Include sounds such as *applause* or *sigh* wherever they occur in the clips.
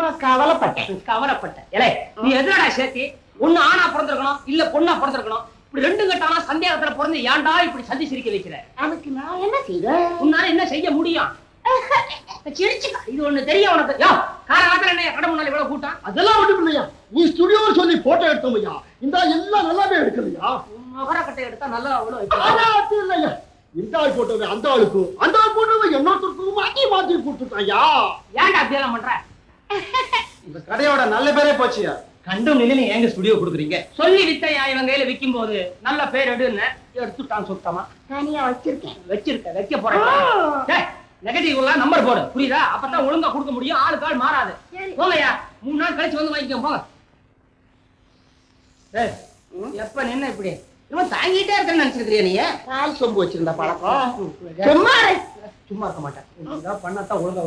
சும்மா கவலைப்பட்டேன். கவலைப்பட்ட இலை நீ எதுடா சேர்த்தி ஒண்ணு ஆணா பிறந்திருக்கணும் இல்ல பொண்ணா பிறந்திருக்கணும். இப்படி ரெண்டு கட்டானா சந்தேகத்துல பிறந்து ஏன்டா இப்படி சந்தி சிரிக்க வைக்கிற? அதுக்கு நான் என்ன செய்வேன் உன்னால என்ன செய்ய முடியும்? *laughs* சிரிச்சுக்க. இது ஒண்ணு தெரியும் உனக்கு. யோ காரணத்துல என்ன கடை முன்னால இவ்வளவு கூட்டம்? அதெல்லாம் இல்லையா நீ ஸ்டுடியோ சொல்லி போட்டோ எடுத்தோம் ஐயா. இந்த எல்லாம் நல்லாவே எடுக்கலையா மகர கட்டை எடுத்தா நல்லா அவ்வளவு இல்லையா இந்த ஆள் போட்டோவை அந்த ஆளுக்கும் அந்த ஆள் போட்டோவை மாத்தி மாத்தி கொடுத்துட்டாயா ஏன்டா அப்படியெல்லாம் பண்ற? இந்த கடையோட நல்ல பேரே போச்சியா? கண்டும் நிலை நீ எங்க ஸ்டுடியோ கொடுக்குறீங்க? சொல்லி வித்தையா இவன் கையில விக்கும் போது நல்ல பேர் எடுன்னு எடுத்துட்டான் சுத்தமா. தனியா வச்சிருக்கேன். வச்சிருக்க வைக்க போறேன். நெகட்டிவ் எல்லாம் நம்பர் போடு. புரியுதா? அப்பதான் ஒழுங்கா கொடுக்க முடியும். ஆளுக்கு ஆள் மாறாது. போங்கய்யா. மூணு நாள் கழிச்சு வந்து வாங்கிக்கோ போங்க. எப்ப நின்ன இப்படி? இவன் தாங்கிட்டே இருக்கேன்னு நினைச்சிருக்கிறியா நீ? கால் சொம்பு வச்சிருந்த பழக்கம். சும்மா. சும்மா இருக்க மாட்டேன். பண்ணாதான் ஒழுங்கா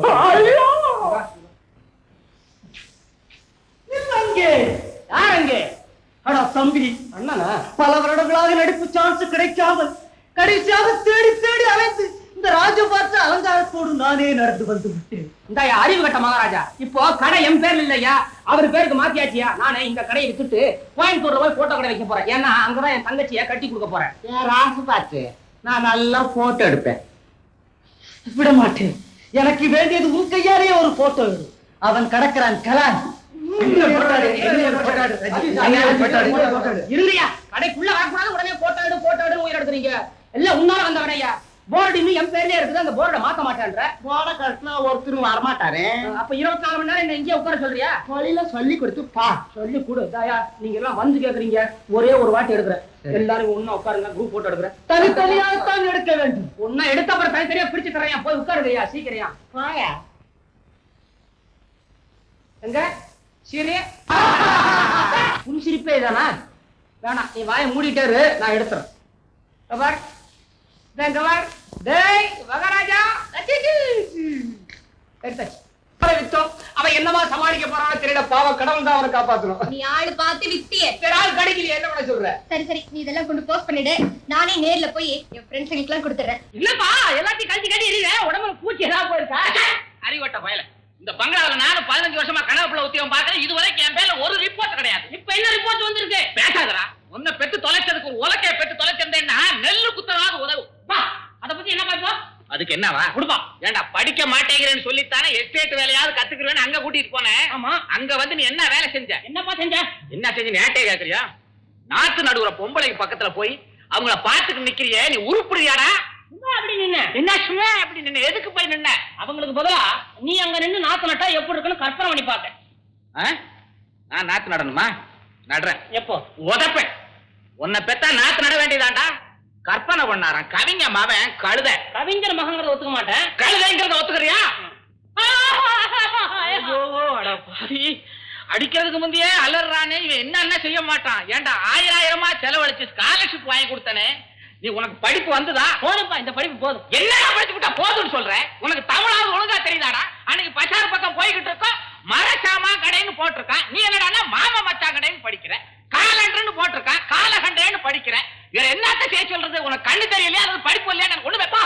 வரும். ஐயோ! யார் அங்கே அடா தம்பி அண்ணனா பல வருடங்களாக நடிப்பு சான்ஸ் கிடைக்காமல் கடைசியாக தேடி தேடி அலைந்து இந்த ராஜபாற்ற அலங்காரத்தோடு நானே நடந்து வந்து விட்டேன். இந்த அறிவு கட்ட மகாராஜா. இப்போ கடை என் பேர்ல இல்லையா? அவர் பேருக்கு மாத்தியாச்சியா? நானே இந்த கடையை வித்துட்டு கோயம்புத்தூர்ல போய் போட்டோ கடை வைக்க போறேன். ஏன்னா அங்கதான் என் தங்கச்சியை கட்டி கொடுக்க போறேன். பார்த்து நான் நல்லா போட்டோ எடுப்பேன். விட மாட்டேன் எனக்கு வேண்டியது உன் கையாலேயே ஒரு போட்டோ எடு அவன் கடக்கிறான் கலான் இருங்கய்யா கடைக்குள்ள வரக்கூடாது உடனே போட்டோ எடு போட்டோ எடு உயிர் எல்லாம் உன்னால வந்தவனையா போர்டு இன்னும் என் பேர்லயே இருக்குது அந்த போர்டை மாத்த மாட்டேன்ற. போட கட்டினா ஒருத்தரும் வரமாட்டாரு. அப்ப இருபத்தி நாலு மணி நேரம் என்ன இங்கே உட்கார சொல்றியா? தொழில சொல்லி கொடுத்து பா. சொல்லி கொடு. தாயா நீங்க எல்லாம் வந்து கேக்குறீங்க. ஒரே ஒரு வாட்டி எடுக்கிறேன். எல்லாரும் ஒண்ணா உட்காருங்க குரூப் போட்டோ எடுக்கிறேன். தனித்தனியாகத்தான் எடுக்க வேண்டும். ஒன்னா எடுத்த அப்புறம் தனித்தனியா பிரிச்சு போய் உட்காருங்கய்யா சீக்கிரம் வாயா. எங்க? சீரி உன் சிரிப்பே இதானா? வேணாம் நீ வாயை மூடிட்டே இரு நான் எடுத்துறேன். இங்க பார். டேய் மகாராஜா. அச்சிச்சி. எடுத்தாச்சு. வித்தோம். அவன் என்னமா சமாளிக்க போறான்னு தெரியல. பாவம் கடவுள் தான் அவனை காப்பாத்தணும். நீ ஆளு பார்த்து வித்தியே. சரி ஆள் கிடைக்கலையே என்ன பண்ண சொல்ற? சரி சரி. நீ இதெல்லாம் கொண்டு போஸ்ட் பண்ணிடு. நானே நேர்ல போய் என் ஃப்ரெண்ட்ஸுங்களுக்கு எல்லாம் கொடுத்துறேன் இல்லப்பா எல்லாத்தையும் கழிச்சு கட்டி உடம்புல பூச்சி ஏதாவது போயிருக்கா? அறிவட்ட பயல இந்த பங்களாவில நானும் பதினஞ்சு வருஷமா கனவுல உத்தியோகம் பாக்குறேன் இதுவரைக்கும் என் பேர்ல ஒரு ரிப்போர்ட் கிடையாது. இப்ப என்ன ரிப்போர்ட் வந்திருக்கு? பேசாதடா. உன்னை பெத்து தொலைச்சதுக்கு ஒரு உலக்கைய பெத்து தொலைச்சிருந்தேன்னா நெல்லு குத்தனாவது உதவும். வா அத பத்தி என்ன பாப்போம் அதுக்கு என்னவா? குடுப்பா. ஏண்டா படிக்க மாட்டேங்கிறேன்னு சொல்லித்தானே எஸ்டேட் வேலையாவது கத்துக்கிறேன்னு அங்க கூட்டிட்டு போனேன். ஆமா. அங்க வந்து நீ என்ன வேலை செஞ்ச? என்னப்பா செஞ்ச? என்ன செஞ்ச நேட்டே கேக்குறியா? நாத்து நடுவுற பொம்பளைக்கு பக்கத்துல போய் அவங்கள பாத்துட்டு நிக்கிறியே நீ உருப்புடியாடா அப்படி நின்ன. என்ன சும்மா அப்படி நின்ன? எதுக்கு போய் நின்ன? அவங்களுக்கு பதிலா நீ அங்க நின்னு நாத்து நட்டா எப்படி இருக்குன்னு கற்பனை பண்ணி பார்த்தேன் நான் நாத்து நடணுமா? நடுறேன். எப்போ? உதப்பேன். உன்னை பெத்தா நாத்து நட வேண்டியதாண்டா கற்பனை பண்ணாராம். கவிஞ மவன் கழுத. கவிஞர் மகங்கிறத ஒத்துக்க மாட்டேன். கழுதைங்கிறத ஒத்துக்கிறியா? ஐயோ, அட பாவி. அடிக்கிறதுக்கு முந்தையே அலறானே. இவன் என்ன என்ன செய்ய மாட்டான்? ஏன்டா ஆயிரம் ஆயிரமா செலவழிச்சு ஸ்காலர்ஷிப் வாங்கி கொடுத்தனே? நீ உனக்கு படிப்பு வந்ததா? போதும்பா இந்த படிப்பு போதும். என்னடா படிச்சு விட்டா போதும்னு சொல்ற? உனக்கு தமிழாவது ஒழுங்கா தெரியுதாடா? அன்னைக்கு பசார் பக்கம் போய்கிட்டு இருக்கோம் மரசாமா கடைன்னு போட்டிருக்கான். நீ என்னடான்னா மாமா மச்சா கடைன்னு படிக்கிற. காலண்டர்னு போட்டிருக்கான் காலகண்டேன்னு படிக்கிற. வேற என்னத்த செய்ய சொல்றது? உனக்கு கண்ணு தெரியலையா? அது படிப்பு இல்லையா? எனக்கு ஒண்ணு வைப்பா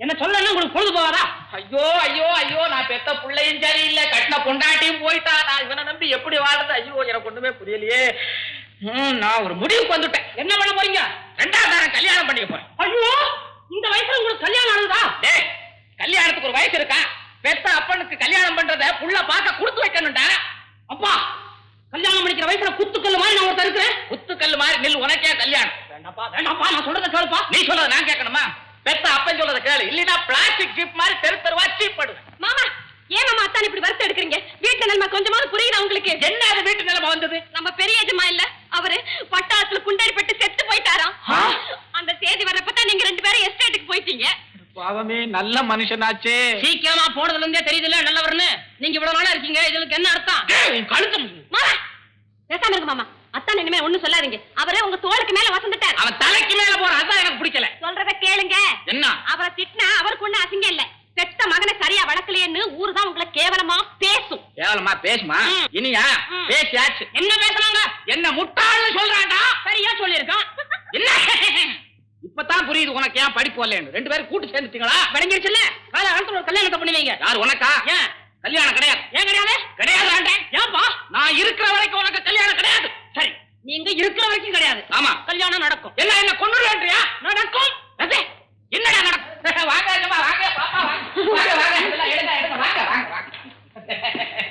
என்ன சொல்லணும் உங்களுக்கு பொழுது போகாதா? ஐயோ ஐயோ ஐயோ நான் பெத்த பிள்ளையும் சரியில்லை கட்டின பொண்டாட்டியும் போயிட்டா நான் இவனை நம்பி எப்படி வாழுது ஐயோ எனக்கு ஒண்ணுமே புரியலையே. நான் ஒரு முடிவுக்கு வந்துட்டேன். என்ன பண்ண போறீங்க? நேரம் கல்யாணம் பண்ணிக்க போறேன். ஐயோ இந்த வயசுல உங்களுக்கு கல்யாணம் ஆகுதா டேய் கல்யாணத்துக்கு ஒரு வயசு இருக்கா? பெத்த அப்பனுக்கு கல்யாணம் பண்றத புள்ள பார்க்க கொடுத்து வைக்கணும்டா. அப்பா கல்யாணம் பண்ணிக்கிற வயசுல குத்துக்கல் மாதிரி நான் ஒருத்தர் இருக்கிறேன். குத்துக்கல் மாதிரி நில் உனக்கே கல்யாணம். வேண்டாப்பா வேண்டாப்பா நான் சொல்றத கேளுப்பா. நீ சொல்றத நான் கேட்கணுமா? பெத்த அப்பன் சொல்றத கேளு. இல்லைன்னா பிளாஸ்டிக் ஜீப் மாதிரி தெரு தெருவா சீப் படுவேன் மாமா ஏன் மாமா அத்தான் இப்படி வருத்த எடுக்கிறீங்க? வீட்டு நிலைமை கொஞ்சமாவது புரியுதா உங்களுக்கு? என்ன அது வீட்டு நிலைமை வந்தது? நம்ம பெரிய எஜமா இல்ல. அவரு பட்டாளத்துல குண்டடிப்பட்டு செத்து போயிட்டாராம். செய்தி வர்றப்பதான் நீங்க ரெண்டு பேரும் எஸ்டேட்டுக்கு போயிட்டீங்க. பாவமே நல்ல மனுஷனாச்சே. சீக்கிரமா போனதுல இருந்தே தெரியுதுல்ல நல்லவர்னு. நீங்க இவ்வளவு நாளா இருக்கீங்க இதுக்கு என்ன அர்த்தம்? கழுத்து பேசாம இருக்கு மாமா. அத்தான் இனிமே ஒண்ணும் சொல்லாதீங்க. அவரே உங்க தோளுக்கு மேல வசந்துட்டார். அவன் தலைக்கு மேல போற அதான் எனக்கு பிடிக்கல. சொல்றத கேளுங்க. என்ன? அவரை திட்டினா அவருக்கு ஒண்ணு அசிங்கம் இல்ல. பெத்த மகனை சரியா வளர்க்கலையேன்னு ஊரு தான் உங்களை கேவலமா பேசும். கேவலமா பேசுமா. இனியா. பேசியாச்சு. என்ன பேசுறாங்க? என்ன முட்டாள்னு சொல்றான்டா. சரியா சொல்லிருக்கான் என்ன? இப்பதான் புரியுது உனக்கு ஏன் படிப்பு வரலன்னு ரெண்டு பேரும் கூட்டு சேர்ந்துட்டீங்களா விளங்கிருச்சுல்ல கால காலத்துல ஒரு கல்யாணத்தை பண்ணுவீங்க யார் உனக்கா ஏன் கல்யாணம் கிடையாது ஏன் கிடையாது கிடையாது நான் இருக்கிற வரைக்கும் உனக்கு கல்யாணம் கிடையாது சரி நீங்க இருக்கிற வரைக்கும் கிடையாது ஆமா கல்யாணம் நடக்கும் என்ன என்ன கொண்டுறியா நடக்கும் என்னடா நடக்கும் வாங்க வாங்க பாப்பா வாங்க வாங்க வாங்க வாங்க வாங்க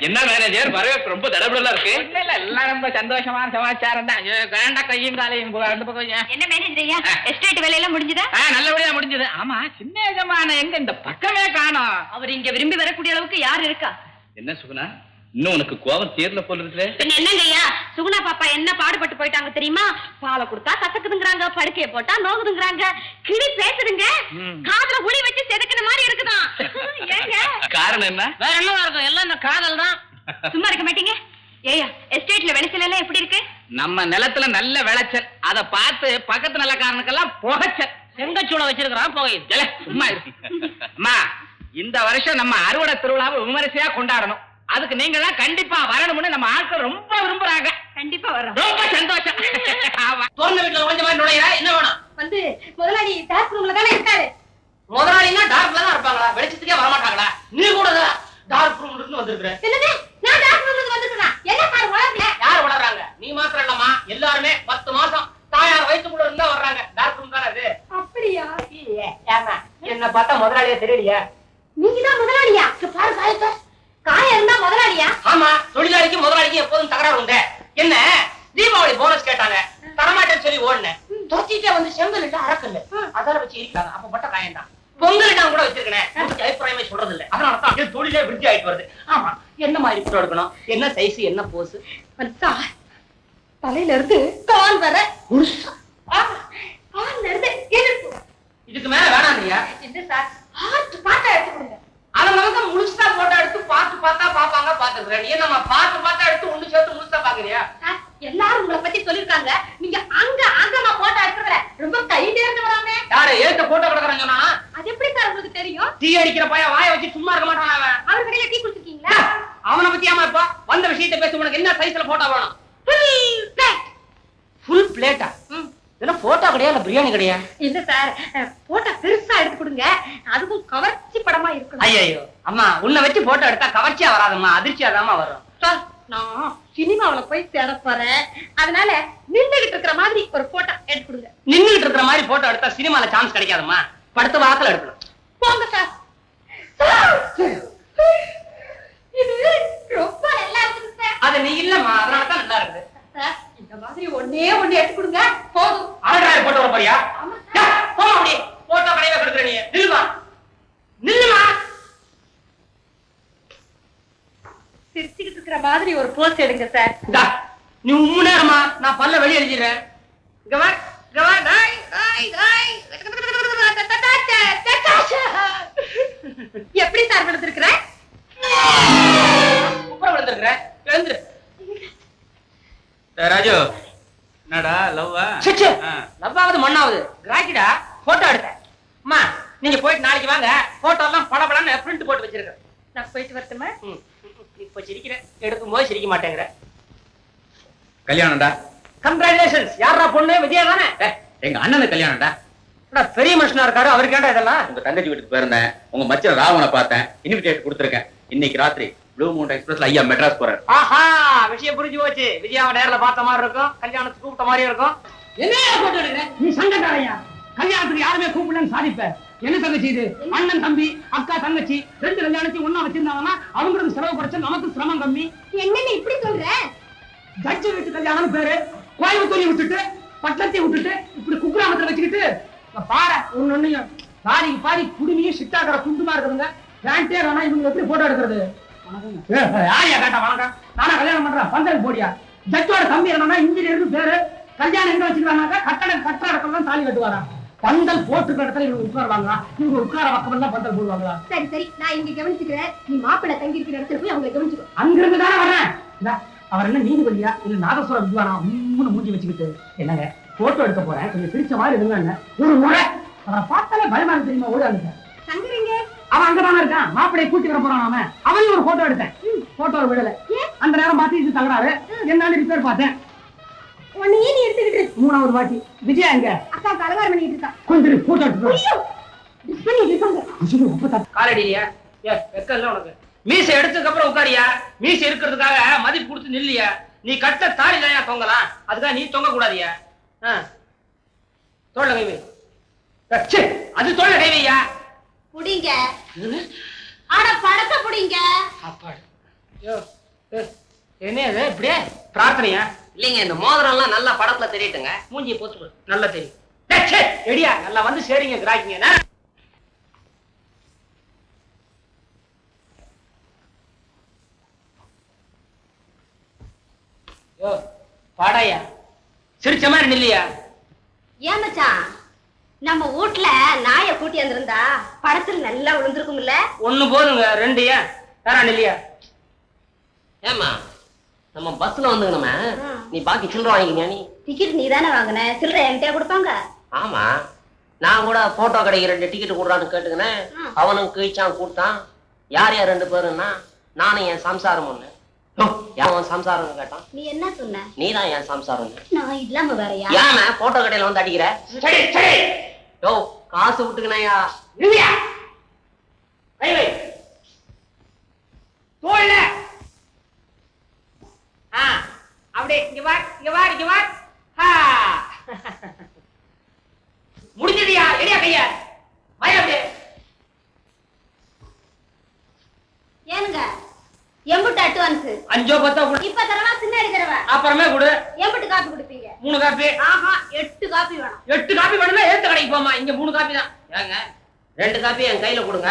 என்ன மேனேஜர் வரவேற்பு ரொம்ப தடபடலா இருக்கு. இல்ல இல்ல எல்லாம் ரொம்ப சந்தோஷமான சமாச்சாரம் தான். வேண்டா கையும் காலையும் ரெண்டு பக்கம்? என்ன மேனேஜர் ஐயா? எஸ்டேட் வேலையெல்லாம் முடிஞ்சதா? நல்லபடியா முடிஞ்சது. ஆமா சின்ன எஜமான எங்க இந்த பக்கமே காணோம். அவர் இங்க விரும்பி வரக்கூடிய அளவுக்கு யார் இருக்கா? என்ன சுகுணா? இன்னும் உனக்கு கோபம் தீரல போல இருக்கு பின்ன என்னங்க ஐயா? சுகுணா பாப்பா என்ன பாடுபட்டு போயிட்டாங்க தெரியுமா? பாலை கொடுத்தா கசக்குதுங்கறாங்க படுக்கைய போட்டா நோகுதுங்கறாங்க. கிளி பேசுதுங்க. காதுல உளி வச்சு செதுக்கின மாதிரி காரணம் என்ன? வேற என்னவா இருக்கும்? எல்லாம் இந்த காதல் தான் *laughs* சும்மா இருக்க மாட்டீங்க? ஏயா எஸ்டேட்ல விளைச்சல் எல்லாம் எப்படி இருக்கு? நம்ம நிலத்துல நல்ல விளைச்சல். அத பார்த்து பக்கத்து நிலக்காரனுக்கெல்லாம் புகைச்சல். செங்கச்சூளை வச்சிருக்கிறான் புகை சும்மா இருக்கு அம்மா இந்த வருஷம் நம்ம அறுவடை திருவிழாவை விமரிசையா கொண்டாடணும். அதுக்கு நீங்க தான் கண்டிப்பா வரணும்னு நம்ம ஆட்கள் ரொம்ப விரும்புறாங்க. கண்டிப்பா வர்றோம். ரொம்ப சந்தோஷம். *laughs* ஆமா. திறந்த வீட்டுல கொஞ்ச மாதிரி நுழையிற? என்ன வேணும்? வந்து முதலாளி ரூம்ல தானே இருக்காரு. முதலாளினா டார்க்ல தான் இருப்பாங்களா? வெளிச்சத்துக்கே வரமாட்டாங்களா? நீ கூட டார்க் ரூம்ல இருந்து வந்திருக்கிற. என்னது? நான் டார்க் ரூம்ல வந்துட்டேன் என்ன சார் வளரல யார் வளர்றாங்க நீ மாத்திரம் இல்லம்மா. எல்லாருமே பத்து மாசம் தாயார் வயிற்றுக்குள்ள இருந்தா வர்றாங்க. டார்க் ரூம் தானே அது. அப்படியா? ஏமா என்ன பார்த்தா முதலாளியே தெரியலையா. நீங்க தான் முதலாளியா பாரு காயத்தை. காயம் இருந்தா முதலாளியா? ஆமா தொழிலாளிக்கு முதலாளிக்கு எப்போதும் தகராறு உண்டு. என்ன? தீபாவளி போனஸ் கேட்டாங்க. தரமாட்டேன்னு சொல்லி ஓடினேன். தொத்திட்டே வந்து செங்கல் இல்ல அரக்கல்ல அதால வச்சு இருக்காங்க அப்ப பட்ட காயம் தான் பொங்கல் நான் கூட வச்சிருக்கேன். அபிப்பிராயமே சொல்றது இல்ல அதனால தான் என் தொழிலே விருத்தி ஆயிட்டு வருது. ஆமா என்ன மாதிரி போட்டோ எடுக்கணும்? என்ன சைஸ் என்ன போஸ் தலையில இருந்து கால் வர கால்ல இருந்து இடுப்பு இதுக்கு மேல வேணாம் நீங்க. என்ன சார் ஹார்ட் பாட்டா எடுத்து கொடுங்க. அவங்க முழுசா போட்டோ எடுத்து பார்த்து பார்த்தா பாப்பாங்க பாத்துக்கிறேன் நீ நம்ம பார்த்து பார்த்தா எடுத்து ஒண்ணு சேர்த்து முழுசா பாக்குறியா எல்லாரும் உங்களை பத்தி சொல்லிருக்காங்க நீங்க அங்க ரொம்ப கை நேர்ந்து வராம யாரு ஏத்த போட்டோ கிடக்குறாங்க சொன்னா அது எப்படி சார் உங்களுக்கு தெரியும்? டீ அடிக்கிற பையன் வாயை வச்சு சும்மா இருக்க மாட்டான் அவன். அவர் கடையில டீ குடிச்சிருக்கீங்களா? அவனை பத்தி ஏமா இப்ப? வந்த விஷயத்தை பேச உனக்கு என்ன சைஸ்ல போட்டோ வேணும்? ஃபுல் பிளேட்டா இதெல்லாம் போட்டோ கிடையாது இல்ல பிரியாணி கிடையாது இல்ல சார் போட்டோ பெருசா எடுத்து கொடுங்க. அதுவும் கவர்ச்சி படமா இருக்கணும். ஐயோ அம்மா உன்னை வச்சு போட்டோ எடுத்தா கவர்ச்சியா வராதம்மா அதிர்ச்சியா வரும். சார் நான் சினிமாவுல போய் போறேன் அதனால நின்னுகிட்டு இருக்கிற மாதிரி ஒரு போட்டோ எடுத்து கொடுங்க. நின்னுகிட்டு இருக்கிற மாதிரி போட்டோ எடுத்தா சினிமால சான்ஸ் கிடைக்காதம்மா. படுத்த வாக்குல எடுக்கணும் போங்க சார் சார், இது ரொம்ப நல்லா இருக்குது சார் அது நீ இல்லம்மா. அதனால தான் நல்லா இருக்குது. சார், இந்த மாதிரி ஒண்ணே ஒண்ணு எடுத்து கொடுங்க. போதும். ஆர்டர் போட்டோ வர போறியா? சார். போமா அப்படியே. போட்டோ கடையில கொடுக்குற நீ. இருக்கிற மாதிரி ஒரு போஸ் எடுங்க சார் நீ உம்மு நேரமா? நான் பல்ல வெளிய எழுதிடுறேன். இங்க வா டாய் டாய் டாய். எப்படி சார் விழுந்திருக்கிறேன்? குப்புற விழுந்திருக்கிறேன் எழுந்துரு. ராஜு. என்னடா லவ்வா லவ்வாவது மண்ணாவது கிராக்கிடா போட்டோ எடுத்தேன். அம்மா நீங்க போயிட்டு நாளைக்கு வாங்க. போட்டோ எல்லாம் படபடன்னு பிரிண்ட் போட்டு வச்சிருக்கேன். நான் போயிட்டு வரட்டுமா? இப்ப சிரிக்கிறேன் எடுக்கும் போது சிரிக்க மாட்டேங்கிற. கல்யாணம்டா. கங்க்ராச்சுலேஷன்ஸ் யாரா பொண்ணு? விஜயா தானே? எங்க அண்ணனுக்கு கல்யாணம்டா. அடா, பெரிய மனுஷனா இருக்காரு? அவருக்கு ஏன்டா இதெல்லாம்? உங்க தங்கச்சி வீட்டுக்கு போயிருந்தேன். உங்க மச்சன் ராவனை பார்த்தேன். இன்விடேஷன் கொடுத்துருக்கேன். இன்னைக்கு ராத்திரி ப்ளூ மவுண்ட் எக்ஸ்பிரஸ்ல ஐயா மெட்ராஸ் போறாரு. ஆஹா விஷயம் புரிஞ்சு போச்சு. விஜயாவை நேர்ல பார்த்த மாதிரி இருக்கும். கல்யாணத்துக்கு கூப்பிட்ட மாதிரி இருக்கும். என்ன போட்டு நீ சங்கக்காரையா கல்யாணத்துக்கு யாருமே கூப்பிடலன்னு சாதிப்ப. என்ன தங்கச்சி இது? அண்ணன் தம்பி அக்கா தங்கச்சி ரெண்டு கல்யாணத்தையும் ஒண்ணா வச்சிருந்தாங்கன்னா அவங்களுக்கு செலவு குறைச்சா நமக்கு சிரமம் கம்மி. என்னன்னு இப்படி சொல்ற? ஜட்ஜி வீட்டு கல்யாணம் பேரு. கோயம்புத்தூரை விட்டுட்டு பட்டணத்தை விட்டுட்டு இப்படி குக்கிராமத்துல வச்சுக்கிட்டு இங்க பாரு ஒன்னொன்னையும் பாதிக்கு பாதி குடுமியும் சிட்டாக்கிற குண்டுமா இருக்குதுங்க. பேண்டே வேணா இவங்க எப்படி போட்டோ எடுக்கிறது? யாரையா கேட்டா? வணக்கம். நானா கல்யாணம் பண்றேன் பந்தல் போடியா? ஜட்ஜோட தம்பி என்னன்னா இன்ஜினியர்னு பேரு. கல்யாணம் எங்க வச்சுக்கிறாங்க கட்டட கட்டட இடத்துல தான் தாலி கட்டுவாரா பந்தல் போட்டுக்கிற இடத்துல இவங்க உட்காருவாங்க இவங்க உட்கார பக்கம் தான் பந்தல் போடுவாங்களா? சரி சரி. நான் இங்க கவனிச்சுக்கிறேன். நீ மாப்பிள்ளை தங்கி இருக்கிற இடத்துல போய் அவங்களை கவனிச்சுக்கோ. அங்கிருந்து தானே வரேன் அவர் என்ன நீதிபதியா? இல்ல நாதஸ்வர வித்வானா? உம்முன்னு மூஞ்சி வச்சுக்கிட்டு. என்னங்க போட்டோ எடுக்க போறேன். கொஞ்சம் சிரிச்ச மாதிரி இருங்க ஒரு முறை. அவரை பார்த்தாலே பயமா தெரியுமா ஓடி சங்கரிங்க. அவன் அங்கதானே இருக்கான். மாப்பிளைய கூட்டி வர போறான் அவன். அவனையும் ஒரு போட்டோ எடுத்தேன். போட்டோ விடல. அந்த நேரம் பார்த்து இது தகராறு. என்னன்னு ரிப்பேர் பார்த்தேன். உன்னையே நீ எடுத்துக்கிட்டு. மூணாவது வாட்டி. விஜயா எங்க? அக்காவுக்கு அலங்காரம் பண்ணிட்டு இருக்கா. கொஞ்சம் போட்டோ ஐயோ! பண்ணிட்டு காலடியியா ஏ வெக்கம் இல்ல உனக்கு. மீசை எடுத்ததுக்கு அப்புறம் உட்காரியா? மீசை இருக்கிறதுக்காக மதிப்பு கொடுத்து நில்லியா? நீ கட்ட தாலி தான் தொங்கலாம். அதுக்காக நீ தொங்க கூடாதியா தோல்ல கை வை. அஹ், ச்சே, அது தோல்ல கை வையா? புடிங்க. ஆட படத்தை புடிங்க. அப்பாடு என்ன இது? இப்படியே? பிரார்த்தனையா? இல்லைங்க இந்த மோதிரம் எல்லாம் நல்லா படத்துல தெரியட்டுங்க மூஞ்சியை போச்சு நல்லா தெரியும். டேய், ச்சே, எடியா நல்லா வந்து சரிங்க கிராக்கிங்க? யோ பாடாயா சிரிச்ச மாதிரி நில்லையா? ஏன் மச்சான்? நம்ம வீட்ல நாய கூட்டி வந்திருந்தா படத்துல நல்லா விழுந்திருக்கும்ல? ஒண்ணு போதுங்க ரெண்டு ஏன்? யாரா நில்லையா? ஏமா நம்ம பஸ்ல வந்துக்கணுமே. நீ பாக்கி சில்லற வாங்கிக்கியா நீ? டிக்கெட் நீ தானே வாங்கின. சில்லறை என்கிட்ட கொடுப்பாங்க? ஆமா. நான் கூட போட்டோ கடைக்கு ரெண்டு டிக்கெட் கொடுறான்னு கேட்டுக்கினேன். அவனும் கிழிச்சான் கூட்டான் யார் யார் ரெண்டு பேருன்னா நானும் என் சம்சாரம் ஒண்ணு. அவன் சம்சாரம் கேட்டான்? நீ என்ன சொன்ன? நீ தான் என் சம்சாரம் நான் இல்லாம வேறயா? போட்டோ கடையில வந்து அடிக்கிற? சரி சரி. யோ காசு விட்டுக்கினையா? கை வை. தோல்ல. ஆ. அப்படியே இங்க வா இங்க வா இங்க வா ஆ முடிஞ்சதுயா? எடியா கையா? வய அப்படியே. ஏனுங்க எம்புட்டு அட்வான்ஸ் அஞ்சோ பத்தோ கொடு. இப்ப தரவா பின்னாடி தரவா அப்புறமே கொடு. எம்புட்டு காப்பி கொடுப்பீங்க. மூணு காப்பி. ஆஹா எட்டு காப்பி வேணும். எட்டு காப்பி வேணும்னா ஏத்த கடைக்கு போமா இங்க மூணு காப்பி தான். ஏங்க ரெண்டு காப்பி என் கையில கொடுங்க.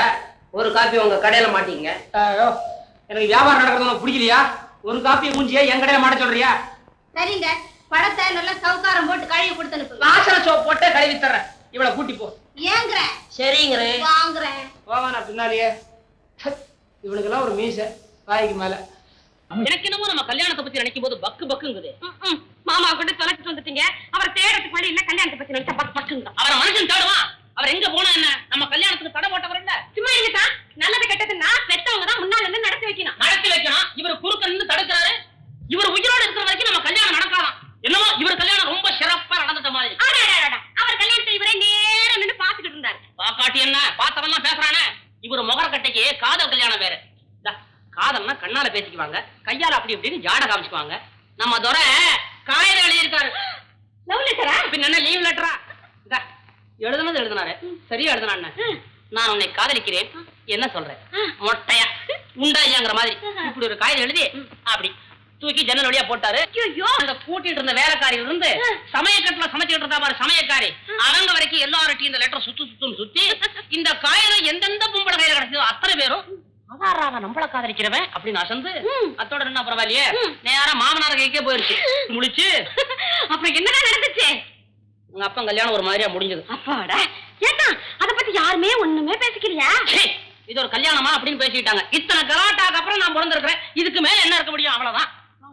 ஒரு காப்பி உங்க கடையில மாட்டிங்க எனக்கு வியாபாரம் நடக்கிறது பிடிக்கலையா? ஒரு காப்பி மூஞ்சியா என் கடையில மாட்ட சொல்றியா? சரிங்க. படத்தை நல்லா சவுக்காரம் போட்டு கழுவி கொடுத்து அனுப்புங்க வாசன சோப் போட்டே கழுவி தர்றேன். இவளை கூட்டி போ. ஏங்குறேன் சரிங்கிறேன் வாங்குறேன் போவா நான் பின்னாலேயே இவனுக்கெல்லாம் ஒரு மீசை வாய்க்கு மேல. எனக்கு என்னமோ நம்ம கல்யாணத்தை பத்தி நினைக்கும் போது பக்கு பக்குங்குது. மாமா கூட தொலைச்சிட்டு வந்துட்டீங்க. அவர் தேடுறதுக்கு முன்னாடி இல்ல கல்யாணத்தை பத்தி நினைச்சா பக் பக்குங்க அவரை மனுஷன் தேடுவான். அவர் எங்க போனா என்ன? நம்ம கல்யாணத்துக்கு தடை போட்டவர் இல்ல. சும்மா இருங்க நல்லது கெட்டது நான் பெத்தவங்க தான் முன்னால இருந்து நடத்தி வைக்கணும். நடத்தி வைக்கணும். இவர் குறுக்க நின்னு தடுக்கிறாரு. இவர் உயிரோட இருக்கிற வரைக்கும் நம்ம கல்யாணம் நடக்கலாம் என்னமோ இவர் கல்யாணம் ரொம்ப சிறப்பா நடந்துட்ட மாதிரி. அவர் கல்யாணத்தை இவரே நேரம் நின்னு பாத்துக்கிட்டு இருந்தாரு. பாக்காட்டி என்ன? பார்த்தவெல்லாம் பேசுறானே. இவர் முகரக்கட்டைக்கு காதல் கல்யாணம் வேற. காதல்னா கண்ணால பேசிக்குவாங்க. கையால அப்படி இப்படின்னு ஜாட காமிச்சுக்குவாங்க. நம்ம துரை காயில எழுதியிருக்காரு லவ் லெட்டரா பின்ன என்ன லீவ் லெட்டரா எழுதுனது எழுதுனாரு. சரியா எழுதுனான்னு? நான் உன்னை காதலிக்கிறேன். என்ன சொல்றேன் மொட்டையா? உண்டாயாங்கிற மாதிரி. இப்படி ஒரு காயில் எழுதி அப்படி தூக்கி ஜன்னல் வழியா போட்டாரு. ஐயோ அங்க கூட்டிட்டு இருந்த வேலைக்காரியில இருந்து சமயக்கட்டுல சமைச்சிட்டு இருந்தா பாரு சமயக்காரி. அவங்க வரைக்கும் எல்லார்ட்டையும் இந்த லெட்டர் சுத்து சுத்துன்னு சுத்தி *laughs* இந்த காயில எந்தெந்த பொம்பளை கையில கிடைச்சதோ அத்தனை பேரும் அதாராக நம்மள காதலிக்கிறவன்? அப்படின்னு அசந்து அத்தோட என்ன பரவாயில்லையே. நேரா மாமனார் கைக்கே போயிருச்சு. முடிச்சு *laughs* அப்புறம் என்னதான் நடந்துச்சு? உங்க அப்பா கல்யாணம் ஒரு மாதிரியா முடிஞ்சது. அப்பாடா ஏட்டா அத பத்தி யாருமே ஒண்ணுமே பேசிக்கலையா? இது ஒரு கல்யாணமா அப்படின்னு பேசிக்கிட்டாங்க. இத்தனை கலாட்டாக்கு அப்புறம் நான் பிறந்திருக்கிறேன். இதுக்கு மேல என்ன இருக்க முடியும்? அவ்வளவுதான்.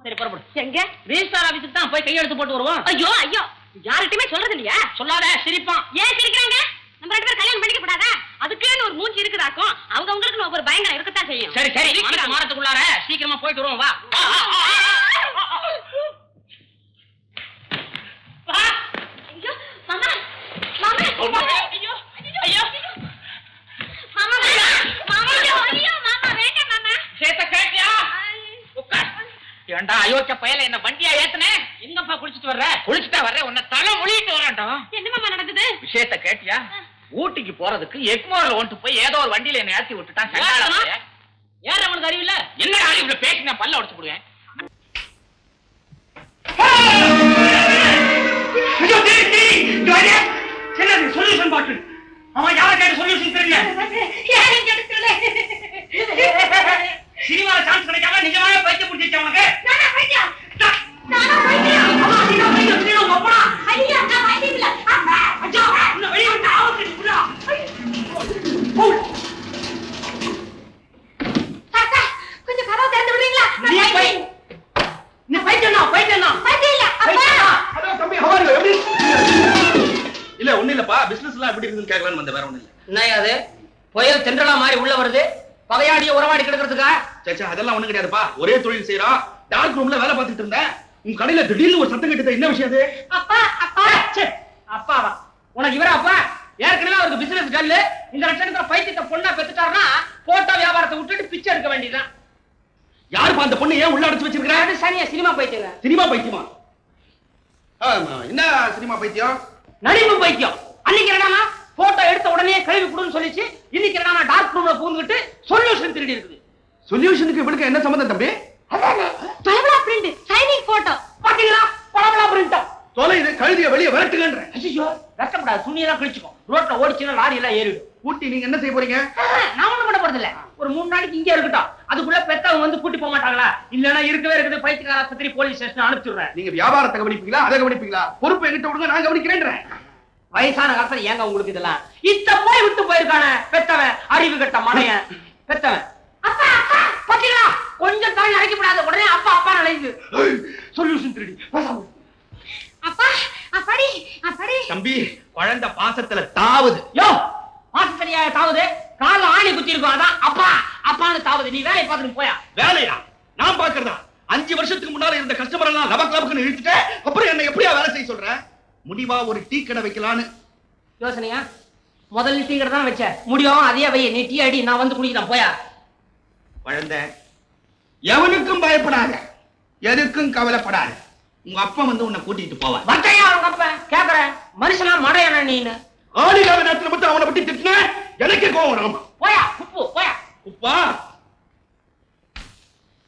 சரி புறப்படு. எங்க? ரிஜிஸ்டார் ஆபீஸுக்கு தான் போய் கையெழுத்து போட்டு வருவோம். ஐயோ ஐயோ யார்கிட்டயுமே சொல்றது இல்லையா? சொல்லாத சிரிப்பான். ஏன் சிரிக்கிறாங்க? நம்ம ரெண்டு பேரும் கல்யாணம் பண்ணிக்க கூடாதா அதுக்குன்னு ஒரு மூஞ்சி இருக்குதாக்கும். அவங்க அவங்களுக்கு ஒவ்வொரு பயங்கரம் இருக்கத்தான் செய்யும். சரி சரி மனசு மாறத்துக்குள்ளார சீக்கிரமா போயிட்டு வருவோம் வா, வா. வா. ஐயோ மாமா மாமா ஐயோ ஐயோ மாமா மாமா ஐயோ ஐயோ மாமா வேண்டாம் மாமா சேத்த கேட்டியா உட்கார் ஏண்டா அயோக்கிய பயல என்ன வண்டியா ஏத்துனே எங்கப்பா குளிச்சிட்டு வர்ற குளிச்சுட்டா வர்ற உன்னை தலை மொழிட்டு வரேன்டா என்ன மாமா நடந்தது விஷயத்த கேட்டியா? ஊட்டிக்கு போறதுக்கு எக்மோர்ல ஒன்று போய் ஏதோ ஒரு வண்டியில என்ன ஏத்தி விட்டுட்டான். ஏன் அவனுக்கு அறிவில்ல? என்ன இவ்வளவு பேசி நான் பல்ல உடச்சு போடுவேன். சொல்யூஷன் பாட்டு? அவன் யாரை கேட்டு சொல்யூஷன் தெரியல? யாரும் கெடுக்கல சினிமால சான்ஸ் கிடைக்காம நிஜமாவே பைத்தியம் பிடிச்சிச்சு அவனுக்கு. இருக்குன்னு கேட்கலான்னு வந்த வேற ஒண்ணு இல்ல. என்னய்யா அது? புயல் தென்றலா மாதிரி உள்ள வருது. பகையாடிய உறவாடி கிடக்கிறதுக்கா? சேச்சா அதெல்லாம் ஒண்ணு கிடையாதுப்பா. ஒரே தொழில் செய்யறோம் டார்க் ரூம்ல வேலை பார்த்துட்டு இருந்தேன். உங்க கடையில திடீர்னு ஒரு சத்தம் கேட்டது என்ன விஷயம் அது? அப்பா அப்பா. அப்பாவா? உனக்கு இவரா அப்பா? ஏற்கனவே அவருக்கு பிசினஸ் டல்லு இந்த லட்சணத்துல பைத்தியத்தை பொண்ணா பெத்துட்டாருன்னா போட்டோ வியாபாரத்தை விட்டுட்டு பிச்சை எடுக்க வேண்டியதுதான். யாருப்பா அந்த பொண்ணு ஏன் உள்ள அடைச்சு வச்சிருக்கிற? அது சரியா சினிமா பைத்தியங்க. சினிமா பைத்தியமா? ஆமா, என்ன சினிமா பைத்தியம்? நடிப்பு பைத்தியம். அன்னைக்கு என்னடானா போட்டோ எடுத்த உடனே கழுவி கொடுன்னு சொல்லிச்சு. இன்னைக்கு என்னடானா டார்க் ரூம்ல பூந்துகிட்டு சொல்யூஷன் திருடி இருக்குது. சொல்யூஷனுக்கு இவனுக்கு என்ன சம்பந்தம் தம்பி? பலபலா பிரிண்ட் சைனிங் போட்டோ பாத்தீங்களா? பளபளா பிரிண்டம் தொலை இது கழுதிய வெளியே விரட்டுங்கன்ற ஐயோ வெட்டப்படாது துணியெல்லாம் கிழிச்சுக்கும் ரோட்ல ஓடிச்சுன்னா லாரி எல்லாம் ஏறிடும். ஊட்டி நீங்க என்ன செய்ய போறீங்க? நான் ஒண்ணும் பண்ண போறது இல்ல ஒரு மூணு நாளைக்கு இங்கே இருக்கட்டும். அதுக்குள்ள பெத்தவங்க வந்து கூட்டி போக மாட்டாங்களா? இல்லன்னா இருக்கவே இருக்குது. பைத்தியக்கார ஆஸ்பத்திரி போலீஸ் ஸ்டேஷன் அனுப்பிச்சுடுறேன். நீங்க வியாபாரத்தை கவனிப்பீங்களா அதை கவனிப்பீங்களா? பொறுப்பு என்கிட்ட விடுங்க நான் கவனிக்கிறேன்றேன். வயசான காலத்துல ஏங்க உங்களுக்கு இதெல்லாம்? இத்த போய் விட்டு போயிருக்கானே பெத்தவன் அறிவு கட்ட மடையன் பெத்தவன். அப்பா அப்பா பாத்தீங்களா கொஞ்சம் தாண்டி அழைக்கப்படாத உடனே அப்பா அப்பா நினைக்குது சொல்யூஷன் திருடி. அப்பா அப்படி அப்படி. தம்பி குழந்தை பாசத்துல தாவுது. யோ சரியா தாவுது. கால ஆணி குத்தி இருக்கும் அதான் அப்பா அப்பான்னு தாவுது. நீ வேலையை பார்த்துட்டு போயா. வேலையா? நான் பாக்குறதா அஞ்சு வருஷத்துக்கு முன்னால இருந்த கஸ்டமர் எல்லாம் லபக் லபக்குன்னு இழுத்துட்டு அப்புறம் என்ன எப்படியா வேலை செய்ய சொல்ற? முடிவா ஒரு டீ கடை வைக்கலான்னு. யோசனையா? முதல்ல டீ கடை தான் வச்ச. முடியும் அதே வை. நீ டீ அடி நான் வந்து குடிக்கிறேன். போயா. குழந்தை எவனுக்கும் பயப்படாத. எதுக்கும் கவலைப்படாத. உங்க அப்பா வந்து உன்னை கூட்டிட்டு போவார். வட்டையா அவங்க அப்ப? கேக்குறேன் மனுஷனா மடையன நீனு? ஆளில்லாத நேரத்துல மட்டும் அவனை பத்தி திட்டின? எனக்கே கோவம் வரும். போயா குப்பு போயா. உப்பா?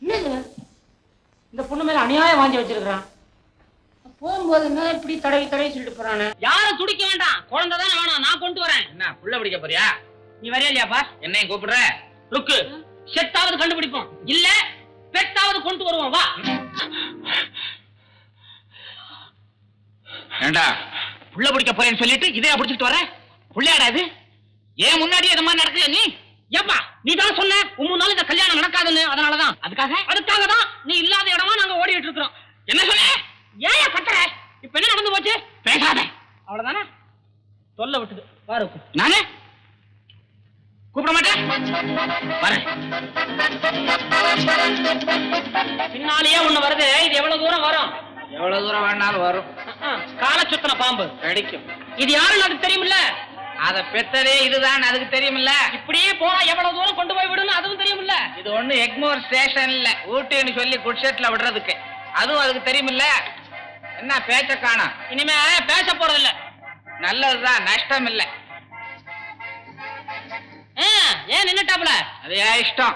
என்னது இந்த பொண்ணு மேல அநியாயம் வாங்கி வச்சிருக்கான் போகும்போது இப்படி தடவி தடவி சொல்லிட்டு போறானே. யாரும் துடிக்க வேண்டாம். குழந்தை தானே வேணும். நான் கொண்டு வரேன். என்ன புள்ள பிடிக்க போறியா? நீ வரையா இல்லையாப்பா என்னையும் கூப்பிடுற? ருக்கு. செத்தாவது கண்டுபிடிப்போம். இல்ல பெத்தாவது கொண்டு வருவோம். வா. ஏண்டா? புள்ள பிடிக்க போறேன்னு சொல்லிட்டு இதே பிடிச்சிட்டு வர புள்ளையாடா இது. ஏன் முன்னாடி இது மாதிரி நடக்கல நீ? ஏப்பா நீ தான் சொன்ன உன் நாள் இந்த கல்யாணம் நடக்காதுன்னு. அதனாலதான். அதுக்காக? அதுக்காக தான் பாம்பு. கிடைக்கும் இது யாருன்னு அதுக்கு தெரியுமில்ல? அத பெத்ததே இதுதான் அதுக்கு தெரியுமில்ல. இப்படியே போனா எவ்வளவு தூரம் கொண்டு போய் விடுன்னு அதுவும் தெரியுமில்ல? இது ஒண்ணு எக்மோர் ஸ்டேஷன் இல்ல. ஊட்டின்னு சொல்லி குட்ஷெட்ல விடுறதுக்கு. அதுவும் அதுக்கு தெரியுமில்ல. என்ன பேச்ச காணோம்? இனிமே பேச போறது இல்ல நல்லதுதான் நஷ்டம் இல்ல ஏன் நின்னுட்டாப்ல அது என் இஷ்டம்.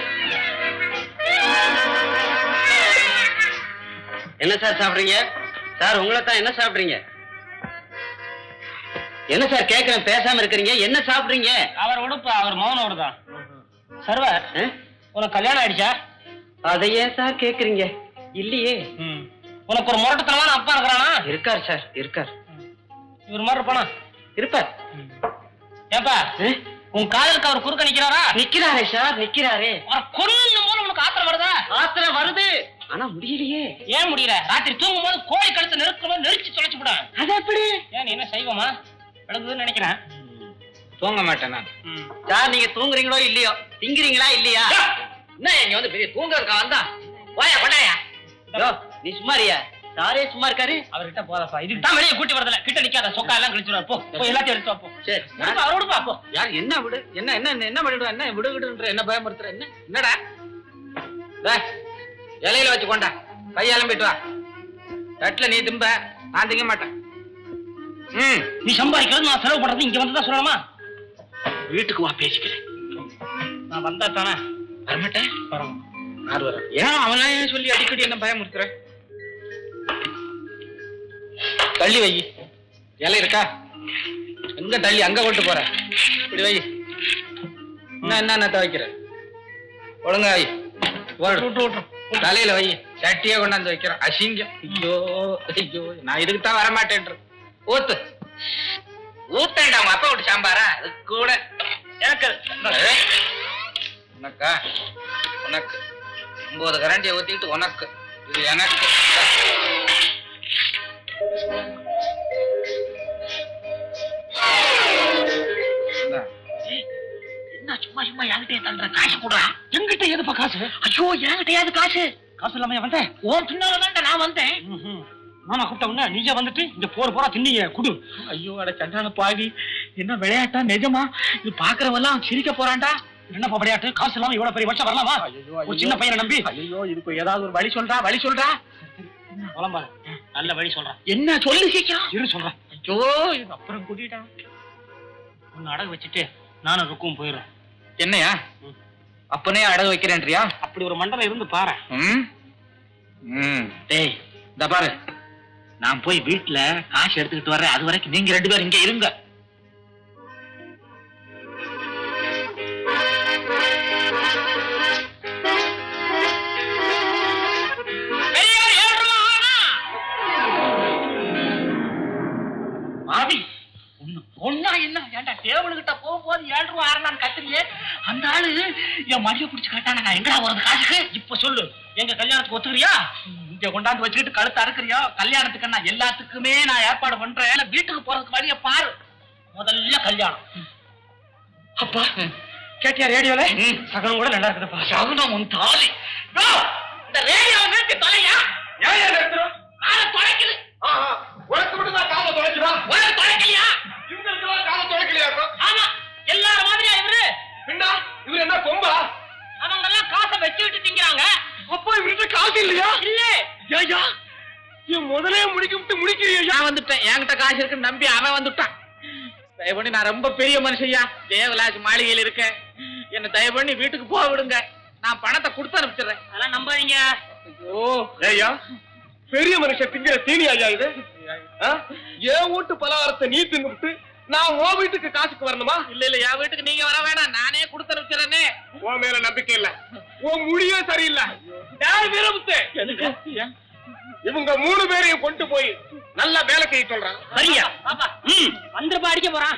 என்ன சார் சாப்பிடுறீங்க? சார் உங்களை தான் என்ன சாப்பிடுறீங்க? என்ன சார் கேக்குறேன் பேசாம இருக்கிறீங்க. என்ன சாப்பிடுறீங்க? அவர் உடுப்பு அவர் மௌன தான் சர்வர்? உனக்கு கல்யாணம் ஆயிடுச்சா? அதை ஏன் சார் கேக்குறீங்க இல்லையே. உனக்கு ஒரு முரட்டத்தனமான அப்பா இருக்கிறானா? இருக்கார் சார் இருக்கார். இவர் மாதிரி இருப்பானா? இருப்பார். ஏப்பா? உன் காதலுக்கு அவர் குறுக்க நிக்கிறாரா? நிக்கிறாரே சார் நிக்கிறாரே. அவர் கொல்லும் போது உனக்கு ஆத்திரம் வருதா? ஆத்திரம் வருது. ஆனா முடியலையே. ஏன் முடியல? ராத்திரி தூங்கும் போது கோழி கழுத்தை நெருக்கும் நெரிச்சு தொலைச்சு விட அது எப்படி? ஏன் நீ என்ன செய்வமா எழுதுன்னு நினைக்கிறேன். தூங்க மாட்டேன் நான். சார் நீங்க தூங்குறீங்களோ இல்லையோ? திங்கிறீங்களா இல்லையா? என்ன இங்க வந்து பெரிய தூங்கறதுக்கா வந்தா? வாயா கொண்டாயா? நீ சும்மாரியா சாரே சும்மா இருக்காரு. அவர்கிட்ட போதப்பா இதுக்கு தான் வெளியே கூட்டி வரதுல கிட்ட நிக்காத சொக்கா எல்லாம் கழிச்சுடுவார் போ. போய் எல்லாத்தையும் எடுத்து போ. சரி. விடுப்பா, அவர் விடுப்பா போ யார் என்ன விடு? என்ன என்ன என்ன பண்ணிடுவா? என்ன விடு விடுன்ற என்ன பயமுறுத்துற என்ன? என்னடா? டேய், இலையில வச்சு கொண்டா. கை அலம்பிட்டு வா. தட்டுல நீ திம்ப நான் திங்க மாட்டேன். ம் நீ சம்பாதிக்கிறது நான் செலவு பண்றது இங்க வந்து தான் சொல்லணுமா? வீட்டுக்கு வா பேசிக்கிறேன். நான் வந்தா தானே? வரமாட்டேன்? வரோம். யார் வர ஏன் அவனா ஏன் சொல்லி அடிக்கடி என்ன பயமுறுத்துற? தள்ளி வை. இலை இருக்கா? எங்க தள்ளி? அங்க கொண்டு போற. இப்படி வை. என்ன என்ன வைக்கிற ஒழுங்கா வை. ஓடு. தலையில வை. சட்டியை கொண்டாந்து வைக்கிறோம். அசிங்கம். ஐயோ ஐயோ நான் இதுக்கு தான் வரமாட்டேன் ஊத்து. ஊத்தண்டா உங்க அப்பா விட்டு சாம்பாரா? அது கூட. உனக்கா. உனக்கு? ஒன்பது கரண்டியை ஊத்திட்டு உனக்கு. இது எனக்கு. என்ன சும்மா சும்மா என்கிட்ட தள்ளுற காசு கொடுறா. எங்கிட்ட எதுப்பா காசு? ஐயோ என்கிட்ட ஏது காசு? காசு இல்லாம வந்தேன் உன் பின்னால நான் வந்தேன். மாமா கூப்பிட்ட உடனே நீங்க வந்துட்டு இந்த போற போறா தின்னீங்க குடு. ஐயோ அட சண்டான பாவி. என்ன விளையாட்டா நிஜமா? இது பாக்குறவெல்லாம் சிரிக்க போறான்டா. என்னப்பா விளையாட்டு? காசு இல்லாம இவ்வளவு பெரிய வருஷம் வரலாமா? ஒரு சின்ன பையனை நம்பி. ஐயோ இதுக்கு ஏதாவது ஒரு வழி சொல்றா வழி சொல்றா. வளம்பாரு நல்ல வழி சொல்றேன் என்ன சொல்லு சீக்கிரம். இரு சொல்றேன் ஐயோ இது அப்புறம் கூட்டிட்டா உன்னை அடகு வச்சுட்டு நானும் ருக்கும் போயிடுறேன். என்னையா? அப்பனே அடகு வைக்கிறேன்றியா? அப்படி ஒரு மண்டலம் இருந்து பாரு. ம்? ம். டேய் இந்த பாரு. நான் போய் வீட்டுல காசு எடுத்துக்கிட்டு வர்றேன். அது வரைக்கும் நீங்க ரெண்டு பேரும் இங்க இருங்க. ஒண்ணு பொண்ணா என்ன? ஏன்டா டேபிள் கிட்ட போகும்போது ஏழு ரூபா ஆறலான்னு அந்த ஆளு என் மடிய பிடிச்சு கேட்டான? நான் எங்கடா வருது காசுக்கு? இப்ப சொல்லு. எங்க கல்யாணத்துக்கு ஒத்துக்கிறியா? இங்க கொண்டாந்து வச்சுக்கிட்டு கழுத்து அறுக்குறியா? கல்யாணத்துக்கு நான் எல்லாத்துக்குமே நான் ஏற்பாடு பண்றேன். வீட்டுக்கு போறதுக்கு வழிய பாரு. முதல்ல கல்யாணம். அப்பா கேட்டியா ரேடியோல? சகனம் கூட நல்லா இருக்குதுப்பா. சகுனம் உன் தாலி. இந்த ரேடியோவை நிறுத்தி தொலையா? ஏன் நிறுத்துறோம்? காலை தொலைக்குது. உனக்கு மட்டும் தான் காலை தொலைக்குதா? உனக்கு தொலைக்கலையா இவங்களுக்கெல்லாம் காலை தொலைக்கலையா இருக்கும்? ஆமா எல்லாரும் மாதிரியா இவரு? பின்னா, இவரு என்ன கொம்பா? அவங்க எல்லாம் காசை வச்சுக்கிட்டு திங்கிறாங்க. அப்பா இவர்கிட்ட காசு இல்லையா? இல்ல. ஏய்யா, என் முதலே முடிக்க விட்டு முடிக்கிறியா நான் வந்துட்டேன். என்கிட்ட காசு இருக்குன்னு நம்பி அவன் வந்துட்டான். தயவு பண்ணி நான் ரொம்ப பெரிய மனுஷையா தேவலாஜ் மாளிகையில் இருக்கேன். என்ன தயவு பண்ணி வீட்டுக்கு போக விடுங்க. நான் பணத்தை கொடுத்து அனுப்பிச்சிடுறேன். அதெல்லாம் நம்பாதீங்க. ஐயோ. ஏய்யா, பெரிய மனுஷன் திங்கிற தீனி ஐயா இது? ஆ? என் வீட்டு பலகாரத்தை நீ தின்னுட்டு நான் உன் வீட்டுக்கு காசுக்கு வரணுமா? இல்ல இல்ல என் வீட்டுக்கு நீங்க வர வேணாம். நானே கொடுத்து அனுப்பிச்சிடுறேனே. உன் மேல நம்பிக்கை இல்ல. உன் முடியே சரியில்லை. இவங்க மூணு பேரையும் கொண்டு போய் நல்ல வேலை செய்ய சொல்றான். சரியா? வந்துருப்பா அடிக்க போறான்.